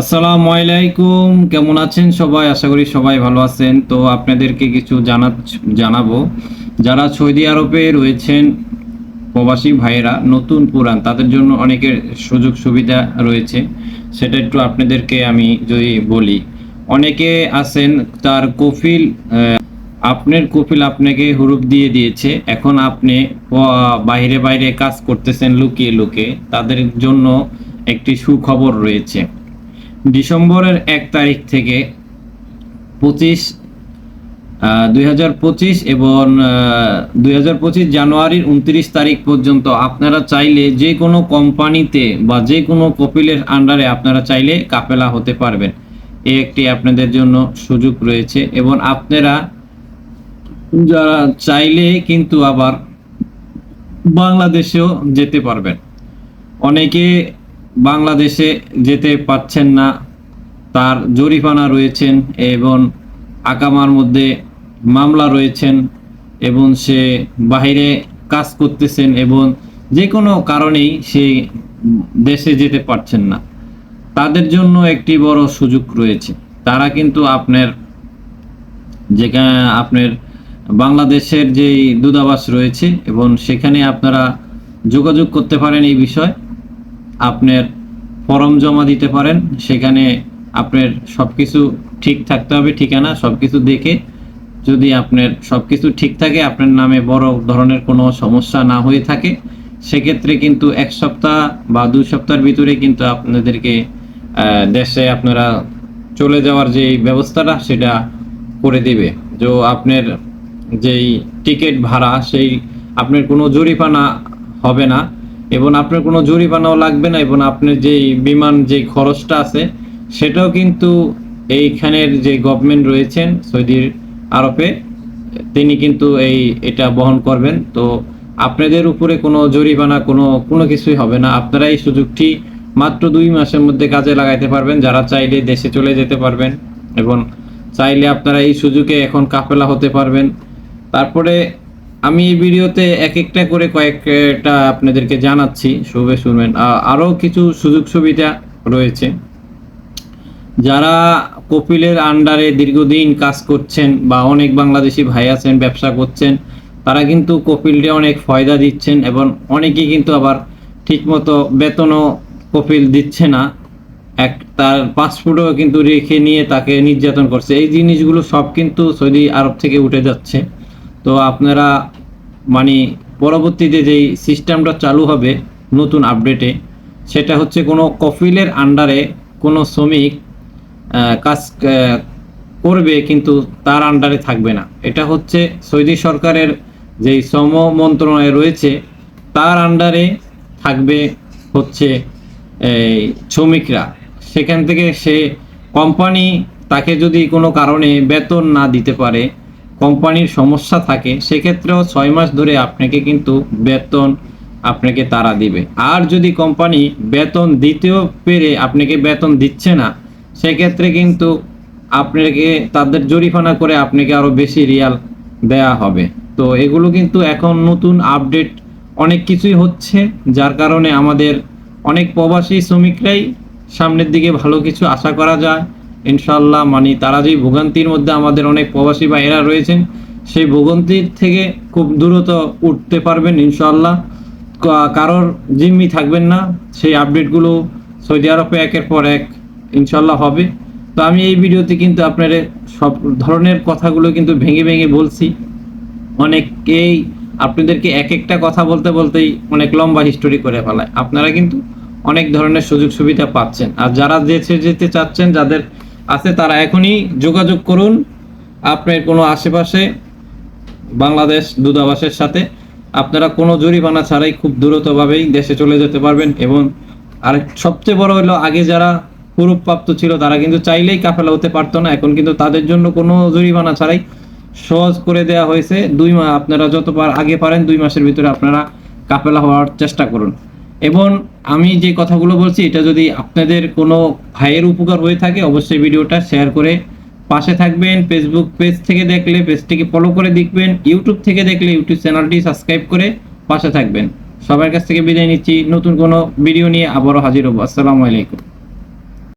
আসসালামু আলাইকুম। কেমন আছেন সবাই? আশা করি সবাই ভালো আছেন। তো আপনাদেরকে কিছু জানা জানাব। যারা সৌদি আরবে রয়েছেন, প্রবাসী ভাইয়েরা, নতুন পুরান তাদের জন্য অনেকের সুযোগ সুবিধা রয়েছে। সেটা একটু আপনাদেরকে আমি যদি বলি। অনেকে আছেন, তার কফিল আপনার কফিল আপনাকে হুরুপ দিয়ে দিয়েছে। এখন আপনি বাইরে বাইরে কাজ করতেছেন, লুকিয়ে লুকিয়ে। তাদের জন্য একটি সুখবর রয়েছে। ডিসেম্বরের এক তারিখ থেকে পঁচিশ দুই হাজার পঁচিশ এবং দুই হাজার পঁচিশ জানুয়ারির উনত্রিশ তারিখ পর্যন্ত আপনারা চাইলে যে কোনো কোম্পানিতে বা যে কোনো কপিলের আন্ডারে আপনারা চাইলে কাপেলা হতে পারবেন। এই একটি আপনাদের জন্য সুযোগ রয়েছে এবং আপনারা যারা চাইলে কিন্তু আবার বাংলাদেশেও যেতে পারবেন। অনেকে বাংলাদেশে যেতে পারছেন না, তার জরিফানা রয়েছেন এবং আকামার মধ্যে মামলা রয়েছেন এবং সে বাইরে কাজ করতেছেন এবং যে কোনো কারণেই সে দেশে যেতে পারছেন না। তাদের জন্য একটি বড় সুযোগ রয়েছে। তারা কিন্তু আপনার যেখানে আপনার বাংলাদেশের যে দূতাবাস রয়েছে এবং সেখানে আপনারা যোগাযোগ করতে পারেন এই বিষয়। আপনার ফর্ম জমা দিতে পারেন। সেখানে আপনার সব কিছু ঠিক থাকতে হবে, ঠিকানা সব কিছু দেখে। যদি আপনার সব কিছু ঠিক থাকে, আপনার নামে বড় ধরনের কোনো সমস্যা না হয়ে থাকে, সেক্ষেত্রে কিন্তু এক সপ্তাহ বা দুই সপ্তাহের ভিতরে কিন্তু আপনাদেরকে দেশে আপনারা চলে যাওয়ার যে ব্যবস্থাটা, সেটা করে দিবে। যে আপনার যেই টিকিট ভাড়া, সেই আপনার কোনো জরিমানা হবে না। এবং আপনার কোনো জরিমানাও লাগবে না এবং আপনার যেই বিমান যে খরচটা আছে, সেটাও কিন্তু এইখানের যে গভর্নমেন্ট রয়েছেন সৌদি আরবে, তিনি কিন্তু এই এটা বহন করবেন। তো আপনাদের উপরে কোনো জরিমানা কোনো কোনো কিছুই হবে না। আপনারা এই সুযোগটি মাত্র দুই মাসের মধ্যে কাজে লাগাইতে পারবেন। যারা চাইলে দেশে চলে যেতে পারবেন এবং চাইলে আপনারা এই সুযোগে এখন কাফেলা হতে পারবেন। তারপরে আমি এই ভিডিওতে এক একটা করে কয়েকটা আপনাদেরকে জানাচ্ছি, শুভে শুনবেন আরও কিছু সুযোগ সুবিধা রয়েছে। যারা কপিলের আন্ডারে দীর্ঘদিন কাজ করছেন বা অনেক বাংলাদেশি ভাই আছেন, ব্যবসা করছেন, তারা কিন্তু কপিলকে অনেক ফয়দা দিচ্ছেন এবং অনেকেই কিন্তু আবার ঠিকমতো বেতনও কপিল দিচ্ছে না। এক, তার পাসপোর্টও কিন্তু রেখে নিয়ে তাকে নির্যাতন করছে। এই জিনিসগুলো সব কিন্তু সৌদি আরব থেকে উঠে যাচ্ছে। তো আপনারা মানে পরবর্তীতে যেই সিস্টেমটা চালু হবে নতুন আপডেটে, সেটা হচ্ছে কোনো কফিলের আন্ডারে কোনো শ্রমিক কাজ করবে কিন্তু তার আন্ডারে থাকবে না। এটা হচ্ছে সৌদি সরকারের যেই শ্রম মন্ত্রণালয় রয়েছে, তার আন্ডারে থাকবে হচ্ছে, এই শ্রমিকরা। সেখান থেকে সে কোম্পানি তাকে যদি কোনো কারণে বেতন না দিতে পারে কোম্পানির সমস্যা থাকে, সেক্ষেত্রেও ছয় মাস ধরে আপনাকে কিন্তু বেতন আপনাকে তারা দিবে। আর যদি কোম্পানি বেতন দিতেও পেরে আপনাকে বেতন দিচ্ছে না, সেক্ষেত্রে কিন্তু আপনাকে তাদের জরিফানা করে আপনাকে আরও বেশি রিয়াল দেয়া হবে। তো এগুলো কিন্তু এখন নতুন আপডেট অনেক কিছুই হচ্ছে, যার কারণে আমাদের অনেক প্রবাসী শ্রমিকরাই সামনের দিকে ভালো কিছু আশা করা যায়। ইনশাল্লাহ মানে তারা যে ভোগান্তির মধ্যে আমাদের অনেক প্রবাসী বা এরা রয়েছেন, সেই ভোগান্তির থেকে খুব দ্রুত উঠতে পারবেন ইনশাল্লাহ কারোর জিম্মি থাকবেন না, সেই আপডেটগুলো সৌদি আরবে একের পর এক ইনশাল্লাহ হবে। তো আমি এই ভিডিওতে কিন্তু আপনাদের সব ধরনের কথাগুলো কিন্তু ভেঙে ভেঙে বলছি। অনেকেই আপনাদেরকে এক একটা কথা বলতে বলতেই অনেক লম্বা হিস্টোরি করে ফেলায়। আপনারা কিন্তু অনেক ধরনের সুযোগ সুবিধা পাচ্ছেন। আর যারা দেশে যেতে চাচ্ছেন, যাদের আছে, তারা এখনই যোগাযোগ করুন। আপনার কোনো আশেপাশে বাংলাদেশ দূতাবাসের সাথে, আপনারা কোনো জরিমানা ছাড়াই খুব দ্রুতভাবেই দেশে চলে যেতে পারবেন এবং আর সবচেয়ে বড় হলো, আগে যারা প্রাপ্ত ছিল, তারা কিন্তু চাইলেই কাফেলা হতে পারতো না। এখন কিন্তু তাদের জন্য কোনো জরিমানা ছাড়াই সহজ করে দেওয়া হয়েছে। দুই মাস আপনারা যতবার আগে পারেন, দুই মাসের ভিতরে আপনারা কাফেলা হওয়ার চেষ্টা করুন। এবং আমি যে কথাগুলো বলছি, এটা যদি আপনাদের কোনো ভাইয়ের উপকার হয়ে থাকে, অবশ্যই ভিডিওটা শেয়ার করে পাশে থাকবেন। ফেসবুক পেজ থেকে দেখলে পেজটিকে ফলো করে দেখবেন। ইউটিউব থেকে দেখলে ইউটিউব চ্যানেলটি সাবস্ক্রাইব করে পাশে থাকবেন। সবার কাছ থেকে বিদায় নিচ্ছি। নতুন কোনো ভিডিও নিয়ে আবারও হাজির হব। আসসালামু আলাইকুম।